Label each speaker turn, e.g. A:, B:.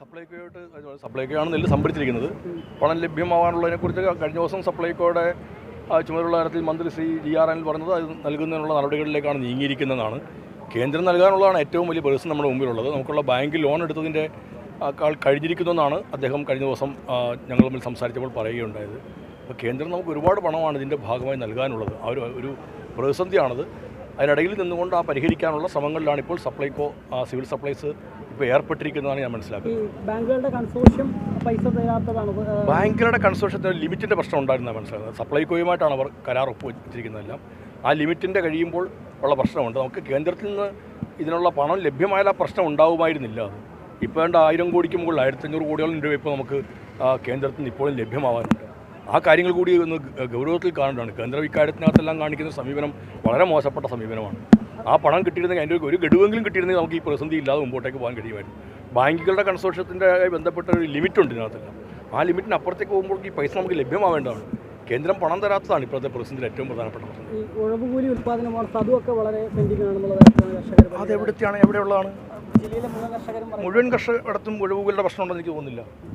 A: സപ്ലൈകോയിട്ട് സപ്ലൈകോയാണ് നെല്ല് സംഭരിച്ചിരിക്കുന്നത്. പണം ലഭ്യമാവാനുള്ളതിനെക്കുറിച്ച് കഴിഞ്ഞ ദിവസം സപ്ലൈകോയുടെ ആ, ചുമതലയുള്ള കാര്യത്തിൽ മന്ത്രി ശ്രീ ജി ആർ അനിൽ പറഞ്ഞത് അത് നൽകുന്നതിനുള്ള നടപടികളിലേക്കാണ് നീങ്ങിയിരിക്കുന്നതാണ് കേന്ദ്രം നൽകാനുള്ളതാണ് ഏറ്റവും വലിയ പേഴ്സൺ നമ്മുടെ മുമ്പിലുള്ളത്. നമുക്കുള്ള ബാങ്ക് ലോൺ എടുത്തതിന്റെ ആൾ കഴിഞ്ഞിരിക്കുന്നതെന്നാണ് അദ്ദേഹം കഴിഞ്ഞ ദിവസം ഞങ്ങൾ തമ്മിൽ സംസാരിച്ചപ്പോൾ പറയുകയുണ്ടായത്. അപ്പോൾ കേന്ദ്രം നമുക്ക് ഒരുപാട് പണമാണ് ഇതിന്റെ ഭാഗമായി നൽകാനുള്ളത്. ആ ഒരു ഒരു പ്രതിസന്ധിയാണത്. അതിനിടയിൽ നിന്നുകൊണ്ട് ആ പരിഹരിക്കാനുള്ള ശ്രമങ്ങളിലാണ് ഇപ്പോൾ സപ്ലൈകോ സിവിൽ സപ്ലൈസ് ഇപ്പോൾ ഏർപ്പെട്ടിരിക്കുന്നതാണ് ഞാൻ മനസ്സിലാക്കുന്നത്.
B: ബാങ്കുകളുടെ കൺസോർഷ്യം പൈസ തരാത്തതാണ്
A: ബാങ്കുകളുടെ കൺസോർഷ്യത്തിന് ലിമിറ്റിന്റെ പ്രശ്നം ഉണ്ടായിരുന്നാണ് മനസ്സിലാക്കുന്നത്. സപ്ലൈകോയുമായിട്ടാണ് അവർ കരാർ ഒപ്പുവെച്ചിരിക്കുന്നതെല്ലാം ആ ലിമിറ്റിന്റെ കഴിയുമ്പോൾ ഉള്ള പ്രശ്നമുണ്ട്. നമുക്ക് കേന്ദ്രത്തിൽ നിന്ന് ഇതിനുള്ള പണം ലഭ്യമായാൽ ആ പ്രശ്നം ഉണ്ടാവുമായിരുന്നില്ല. ഇപ്പോൾ വേണ്ട ആയിരം കോടിക്ക് മുകളിൽ ആയിരത്തഞ്ഞൂറ് കോടിയോളം രൂപ ഇപ്പോൾ നമുക്ക് കേന്ദ്രത്തിൽ നിന്ന് ഇപ്പോഴും ലഭ്യമാവാനുണ്ട് ആ കാര്യങ്ങൾ കൂടി ഒന്ന് ഗൗരവത്തിൽ കാണേണ്ടതാണ് കേന്ദ്ര ഇക്കാര്യത്തിനകത്തെല്ലാം കാണിക്കുന്ന സമീപനം വളരെ മോശപ്പെട്ട സമീപനമാണ്. ആ പണം കിട്ടിയിരുന്നെങ്കിൽ അതിന്റെ ഒരു ഗഡുവെങ്കിലും കിട്ടിയിരുന്നെങ്കിൽ നമുക്ക് ഈ പ്രതിസന്ധി ഇല്ലാതെ മുമ്പോട്ടേക്ക് പോകാൻ കഴിയുമായിരുന്നു. ബാങ്കുകളുടെ കൺസോർഷ്യത്തിന്റെ ബന്ധപ്പെട്ട ഒരു ലിമിറ്റുണ്ട് ഇതിനകത്തെല്ലാം. ആ ലിമിറ്റിന് അപ്പുറത്തേക്ക് പോകുമ്പോൾ ഈ പൈസ നമുക്ക് ലഭ്യമാവേണ്ടതാണ്. കേന്ദ്രം പണം തരാത്തതാണ് ഇപ്പോഴത്തെ പ്രതിസന്ധിയിൽ ഏറ്റവും പ്രധാനപ്പെട്ട പ്രശ്നം.
B: ഈ ഉഴവുകൂലി ഉൽപ്പാദനമാണ് അതുമൊക്കെ വളരെ കർഷകർ
A: അത് എവിടുത്തെയാണ് എവിടെയുള്ളതാണ്?
B: ജില്ലയിലെ മുഴുവൻ കർഷകരും മുഴുവൻ
A: മുഴുവൻ കർഷകടത്തും ഉഴവുകളുടെ പ്രശ്നമുണ്ടെന്ന് എനിക്ക് തോന്നുന്നില്ല.